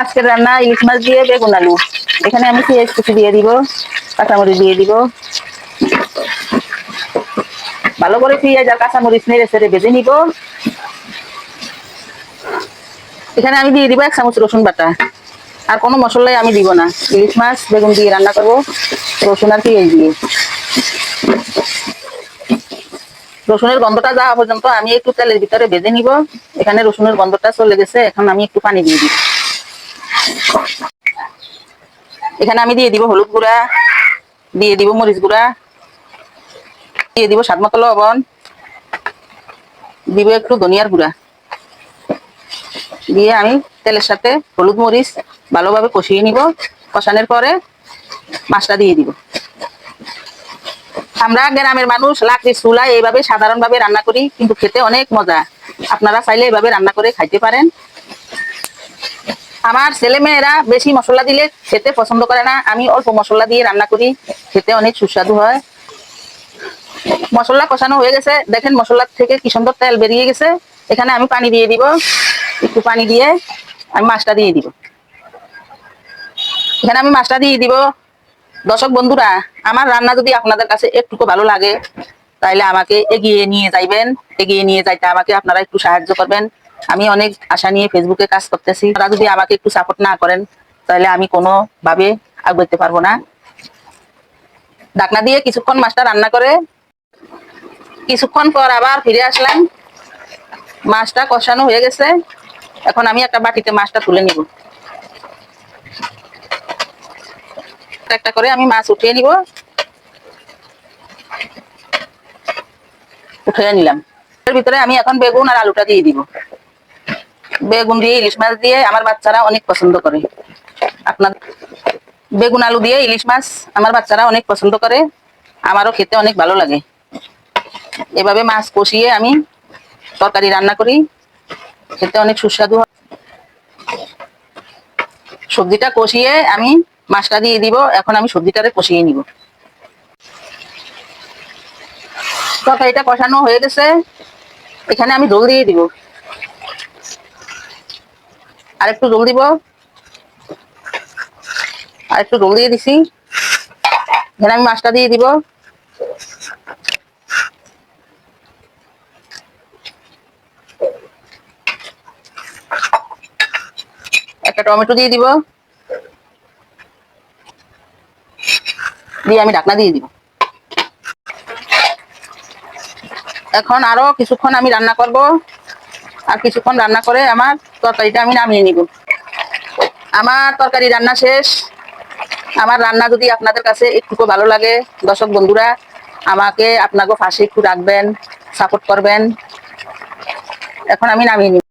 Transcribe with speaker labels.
Speaker 1: আজকের রান্না ইলিশ মাছ দিয়ে, বেগুন আলু। এখানে আমি পেঁয়াজ কুচি দিয়ে দিব, কাঁচামরিচ দিয়ে দিব। ভালো করে পেঁয়াজ আর কাঁচামরিচ নেড়ে সেড়ে ভেজে নিব। এখানে আমি দিয়ে দিব এক চামচ রসুন বাটা। আর কোনো মশলাই আমি দিব না। ইলিশ মাছ, বেগুন দিয়ে রান্না করব, রসুন আর পেঁয়াজ দিয়ে। রসুনের গন্ধটা যাওয়া পর্যন্ত আমি একটু তেলের ভিতরে ভেজে নিব। এখানে রসুনের গন্ধটা চলে গেছে, এখন আমি একটু পানি দিয়ে দিব। এখানে আমি দিয়ে দিব হলুদ গুঁড়া, দিয়ে দিব মরিচ গুঁড়া, দিয়ে দিব স্বাদ মতো লবণ, দিব একটু ধনিয়ার গুঁড়া। দিয়ে আমি তেলের সাথে হলুদ মরিচ ভালোভাবে কষিয়ে নিব। কষানোর পরে মাছটা দিয়ে দিব। আমরা গ্রামের মানুষ লাকড়ির চুলায় এইভাবে সাধারণভাবে রান্না করি, কিন্তু খেতে অনেক মজা। আপনারা চাইলে এইভাবে রান্না করে খাইতে পারেন। আমার ছেলে মেয়েরা বেশি মশলা দিলে খেতে পছন্দ করে না। আমি অল্প মশলা দিয়ে রান্না করি, খেতে অনেক সুস্বাদু হয়। মশলা কষানো হয়ে গেছে। দেখেন মশলার থেকে কি সুন্দর তেল বেরিয়ে গেছে। এখানে আমি পানি দিয়ে দিব। একটু পানি দিয়ে আমি মাছটা দিয়ে দিব। এখানে আমি মাছটা দিয়ে দিব। দর্শক বন্ধুরা, আমার রান্না যদি আপনাদের কাছে একটুকু ভালো লাগে, তাইলে আমাকে এগিয়ে নিয়ে যাইবেন। এগিয়ে নিয়ে যাইতে আমাকে আপনারা একটু সাহায্য করবেন। আমি অনেক আশা নিয়ে ফেসবুকে কাজ করতেছি। তারা যদি আমাকে একটু সাপোর্ট না করেন, তাহলে আমি কোনো ভাবে আগাইতে পারব না। ডাকনা দিয়ে কিছুক্ষণ মাছটা রান্না করে, কিছুক্ষণ পর আবার ফিরে আসলাম। মাছটা কষানো হয়ে গেছে। এখন আমি একটা বাটিতে মাছটা তুলে নিব। একটা করে আমি মাছ উঠিয়ে নিব। উঠিয়ে নিলাম। এর ভিতরে আমি এখন বেগুন আর আলুটা দিয়ে দিব। বেগুন দিয়ে ইলিশ মাছ দিয়ে আমার বাচ্চারা অনেক পছন্দ করে। আপনার বেগুন আলু দিয়ে ইলিশ মাছ আমার বাচ্চারা অনেক পছন্দ করে। আমারও খেতে অনেক ভালো লাগে। এভাবে মাছ কষিয়ে আমি তরকারি রান্না করি। খেতে অনেক সুস্বাদু হয়। সবজিটা কষিয়ে আমি মাছটা দিয়ে দিব। এখন আমি সবজিটারে কষিয়ে নিব। তরকারিটা কষানো হয়ে গেছে। এখানে আমি জল দিয়ে দিব। আর একটু জল দিব। আর একটু জল দিয়ে দিছি। এখানে আমি মাছটা দিয়ে দিব। একটা টমেটো দিয়ে দিব। দিয়ে আমি ঢাকনা দিয়ে দিব। এখন আরও কিছুক্ষণ আমি রান্না করব। আর কিছুক্ষণ রান্না করে আমার তরকারিটা আমি নামিয়ে নিব। আমার তরকারি রান্না শেষ। আমার রান্না যদি আপনাদের কাছে একটুকু ভালো লাগে, দর্শক বন্ধুরা, আমাকে আপনাকে পাশে একটু রাখবেন সাপোর্ট করবেন। এখন আমি নামিয়ে নিব।